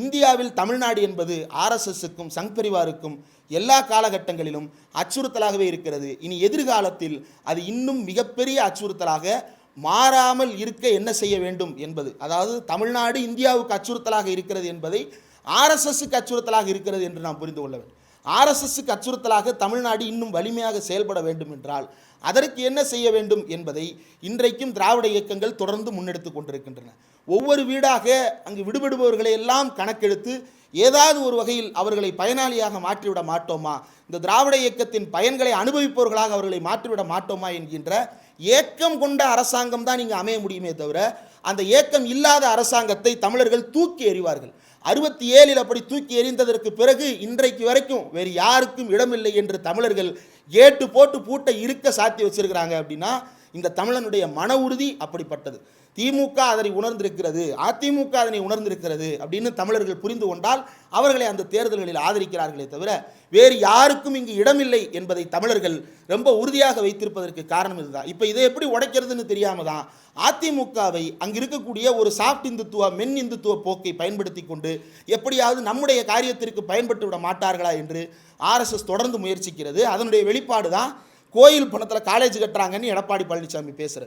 இந்தியாவில் தமிழ்நாடு என்பது ஆர்எஸ்எஸ்ஸுக்கும் சங் பரிவாருக்கும் எல்லா காலகட்டங்களிலும் அச்சுறுத்தலாகவே இருக்கிறது. இனி எதிர்காலத்தில் அது இன்னும் மிகப்பெரிய அச்சுறுத்தலாக மாறாமல் இருக்க என்ன செய்ய வேண்டும் என்பது. அதாவது தமிழ்நாடு இந்தியாவுக்கு அச்சுறுத்தலாக இருக்கிறது என்பதை ஆர்எஸ்எஸ்க்கு அச்சுறுத்தலாக இருக்கிறது என்று நாம் புரிந்து கொள்ள வேண்டும். ஆர்எஸ்எஸ்ஸுக்கு அச்சுறுத்தலாக தமிழ்நாடு இன்னும் வலிமையாக செயல்பட வேண்டும் என்றால் அதற்கு என்ன செய்ய வேண்டும் என்பதை இன்றைக்கும் திராவிட இயக்கங்கள் தொடர்ந்து முன்னெடுத்து கொண்டிருக்கின்றன. ஒவ்வொரு வீடாக அங்கு விடுபடுபவர்களை எல்லாம் கணக்கெடுத்து ஏதாவது ஒரு வகையில் அவர்களை பயனாளியாக மாற்றிவிட மாட்டோமா? இந்த திராவிட இயக்கத்தின் பயன்களை அனுபவிப்பவர்களாக அவர்களை மாற்றிவிட மாட்டோமா என்கின்ற ஏக்கம் கொண்ட அரசாங்கம் தான் நீங்கள் அமைய முடியுமே தவிர அந்த ஏக்கம் இல்லாத அரசாங்கத்தை தமிழர்கள் தூக்கி எறிவார்கள். அறுபத்தி ஏழில் அப்படி தூக்கி எறிந்ததற்கு பிறகு இன்றைக்கு வரைக்கும் வேறு யாருக்கும் இடமில்லை என்று தமிழர்கள் ஏட்டு போட்டு பூட்டை இருக்க சாத்தி வச்சிருக்கிறாங்க அப்படின்னா இந்த தமிழனுடைய மன உறுதி அப்படிப்பட்டது. திமுக அதனை உணர்ந்திருக்கிறது. அதிமுக அதனை உணர்ந்திருக்கிறது அப்படின்னு தமிழர்கள் புரிந்து கொண்டால் அவர்களை அந்த தேர்தல்களில் ஆதரிக்கிறார்களே தவிர வேறு யாருக்கும் இங்கு இடமில்லை என்பதை தமிழர்கள் ரொம்ப உறுதியாக வைத்திருப்பதற்கு காரணம் இதுதான். இப்போ இதை எப்படி உடைக்கிறதுன்னு தெரியாம தான் அதிமுகவை அங்கு இருக்கக்கூடிய ஒரு சாஃப்ட் இந்துத்துவ மென் இந்துத்துவ போக்கை பயன்படுத்தி கொண்டு எப்படியாவது நம்முடைய காரியத்திற்கு பயன்பட்டு விட மாட்டார்களா என்று ஆர்எஸ்எஸ் தொடர்ந்து முயற்சிக்கிறது. அதனுடைய வெளிப்பாடு தான் கோயில் பணத்தில் காலேஜ் கட்டுறாங்கன்னு எடப்பாடி பழனிசாமி பேசுகிறார்